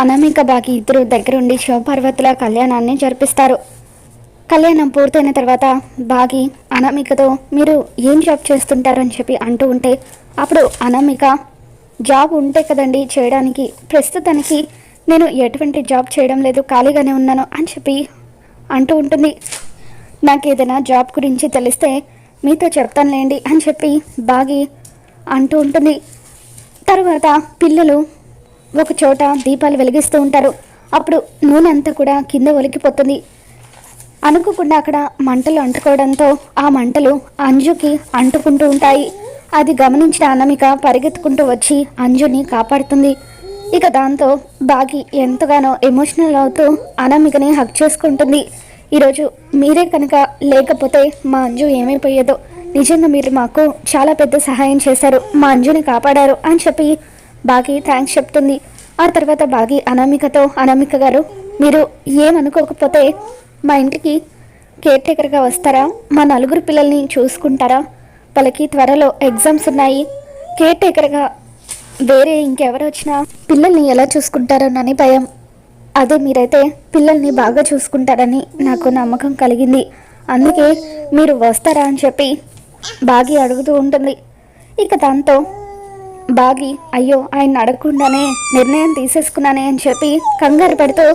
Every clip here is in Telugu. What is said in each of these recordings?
అనామిక బాకి ఇద్దరు దగ్గరుండి శివపార్వతుల కళ్యాణాన్ని జరిపిస్తారు. కళ్యాణం పూర్తయిన తర్వాత బాగి అనామికతో మీరు ఏం జాబ్ చేస్తుంటారని చెప్పి అంటూ ఉంటే అప్పుడు అనామిక జాబ్ ఉంటే కదండి చేయడానికి ప్రస్తుతానికి నేను ఎటువంటి జాబ్ చేయడం లేదు ఖాళీగానే ఉన్నాను అని చెప్పి అంటూ ఉంటుంది. నాకు ఏదైనా జాబ్ గురించి తెలిస్తే మీతో చెప్తానులేండి అని చెప్పి బాగి అంటూ ఉంటుంది. తర్వాత పిల్లలు ఒక చోట దీపాలు వెలిగిస్తూ ఉంటారు. అప్పుడు నూనె అంతా కూడా కింద ఒలికిపోతుంది. అనుకోకుండా అక్కడ మంటలు అంటుకోవడంతో ఆ మంటలు అంజుకి అంటుకుంటూ ఉంటాయి. అది గమనించిన అనామిక పరిగెత్తుకుంటూ వచ్చి అంజుని కాపాడుతుంది. ఇక దాంతో బాగి ఎంతగానో ఎమోషనల్ అవుతూ అనామికని హక్ చేసుకుంటుంది. ఈరోజు మీరే కనుక లేకపోతే మా అంజు ఏమైపోయేదో. నిజంగా మీరు మాకు చాలా పెద్ద సహాయం చేశారు. మా అంజుని కాపాడారు అని చెప్పి బాగి థ్యాంక్స్ చెప్తుంది. ఆ తర్వాత బాగి అనామికతో అనామిక గారు మీరు ఏమనుకోకపోతే మా ఇంటికి కేర్ టేకర్గా వస్తారా? మా నలుగురు పిల్లల్ని చూసుకుంటారా? వాళ్ళకి త్వరలో ఎగ్జామ్స్ ఉన్నాయి. కేర్ టేకర్గా వేరే ఇంకెవరు వచ్చినా పిల్లల్ని ఎలా చూసుకుంటారోనని భయం. అదే మీరైతే పిల్లల్ని బాగా చూసుకుంటారని నాకు నమ్మకం కలిగింది. అందుకే మీరు వస్తారా అని చెప్పి బాగి అడుగుతూ ఉంటుంది. ఇక దాంతో బాగి అయ్యో ఆయన అడగకుండానే నిర్ణయం తీసేసుకున్నానే అని చెప్పి కంగారు పడుతూ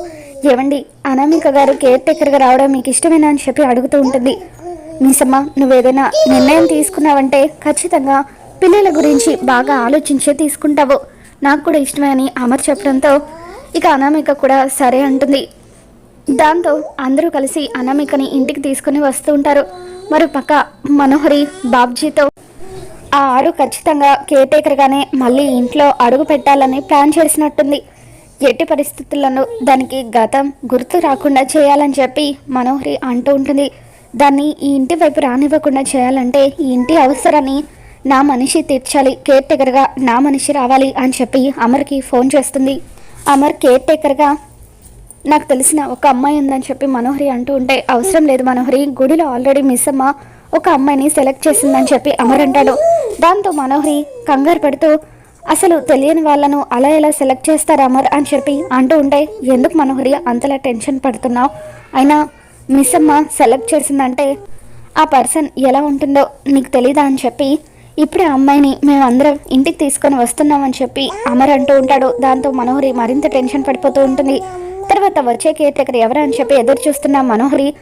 ఏవండి అనామిక గారు కేర్ టేకర్గా రావడం మీకు ఇష్టమేనా? అని చెప్పి అడుగుతూ ఉంటుంది. మీసమ్మ నువ్వేదైనా నిర్ణయం తీసుకున్నావంటే ఖచ్చితంగా పిల్లల గురించి బాగా ఆలోచించే తీసుకుంటావు. నాకు కూడా ఇష్టమే అని అమర్ చెప్పడంతో ఇక అనామిక కూడా సరే అంటుంది. దాంతో అందరూ కలిసి అనామికని ఇంటికి తీసుకుని వస్తూ ఉంటారు. మరోపక్క మనోహరి బాబ్జీతో ఆ ఆరు ఖచ్చితంగా కేటేకర్గానే మళ్ళీ ఇంట్లో అడుగు పెట్టాలని ప్లాన్ చేసినట్టుంది. ఎట్టి పరిస్థితులను దానికి గతం గుర్తు రాకుండా చేయాలని చెప్పి మనోహరి అంటూ ఉంటుంది. దాన్ని ఈ ఇంటి వైపు రానివ్వకుండా చేయాలంటే ఈ ఇంటి అవసరాన్ని నా మనిషి తీర్చాలి కేర్ టేకర్గా నా మనిషి రావాలి అని చెప్పి అమర్కి ఫోన్ చేస్తుంది. అమర్ కేర్ టేకర్గా నాకు తెలిసిన ఒక అమ్మాయి ఉందని చెప్పి మనోహరి అంటూ ఉంటే అవసరం లేదు మనోహరి గుడిలో ఆల్రెడీ మిస్ అమ్మ ఒక అమ్మాయిని సెలెక్ట్ చేసిందని చెప్పి అమర్ అంటాడు. దాంతో మనోహరి కంగారు పడుతూ అసలు తెలియని వాళ్ళను అలా ఎలా సెలెక్ట్ చేస్తారా అమర్? అని చెప్పి అంటూ ఉంటే ఎందుకు మనోహరి అంతలా టెన్షన్ పడుతున్నావు? అయినా మిస్ అమ్మ సెలెక్ట్ చేసిందంటే ఆ పర్సన్ ఎలా ఉంటుందో నీకు తెలీదా? అని చెప్పి ఇప్పుడే అమ్మాయిని మేమందరం ఇంటికి తీసుకొని వస్తున్నామని చెప్పి అమర్ అంటూ ఉంటాడు. దాంతో మనోహరి మరింత టెన్షన్ పడిపోతూ ఉంటుంది. తర్వాత వచ్చే కేర్ టేకర్ ఎవరు? అని చెప్పి ఎదురు చూస్తున్న మనోహరి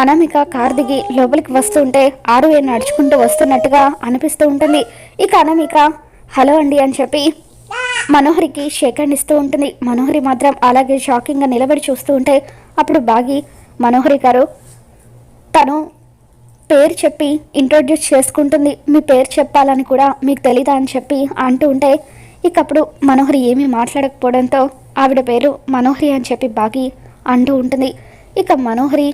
అనామిక కార్ దిగి లోపలికి వస్తుంటే ఆరు ఏ నడుచుకుంటూ వస్తున్నట్టుగా అనిపిస్తూ ఉంటుంది. ఇక అనామిక హలో అండి అని చెప్పి మనోహరికి షేక్ హ్యాండ్ ఇస్తూ ఉంటుంది. మనోహరి మాత్రం అలాగే షాకింగ్గా నిలబడి చూస్తూ ఉంటే అప్పుడు బాగి మనోహరి గారు తను పేరు చెప్పి ఇంట్రొడ్యూస్ చేసుకుంటుంది. మీ పేరు చెప్పాలని కూడా మీకు తెలీదా అని చెప్పి అంటూ ఉంటే ఇక అప్పుడు మనోహరి ఏమీ మాట్లాడకపోవడంతో ఆవిడ పేరు మనోహరి అని చెప్పి బాగి అంటూ ఉంటుంది. ఇక మనోహరి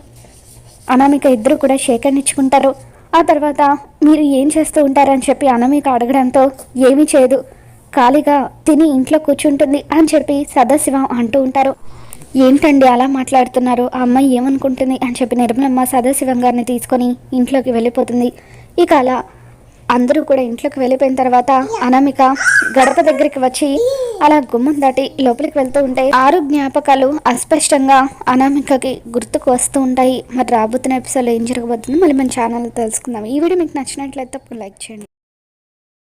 అనామిక ఇద్దరు కూడా సేకరించుకుంటారు ఆ తర్వాత మీరు ఏం చేస్తూ ఉంటారని చెప్పి అనామిక అడగడంతో ఏమీ చేయదు. ఖాళీగా తిని ఇంట్లో కూర్చుంటుంది అని చెప్పి సదాశివం అంటూ ఉంటారు. ఏంటండి అలా మాట్లాడుతున్నారు? ఆ అమ్మాయి ఏమనుకుంటుంది? అని చెప్పి నిర్మలమ్మ సదాశివం గారిని తీసుకొని ఇంట్లోకి వెళ్ళిపోతుంది. ఇక అలా అందరూ కూడా ఇంట్లోకి వెళ్ళిపోయిన తర్వాత అనామిక గడప దగ్గరికి వచ్చి అలా గుమ్మం దాటి లోపలికి వెళ్తూ ఉంటాయి ఆరు జ్ఞాపకాలు అస్పష్టంగా అనామికకి గుర్తుకు వస్తూ ఉంటాయి. మరి రాబోతున్న ఎపిసోడ్లో ఏం జరగబోతుందో మళ్ళీ మన ఛానల్ తెలుసుకుందాం. ఈ వీడియో మీకు నచ్చినట్లయితే లైక్ చేయండి.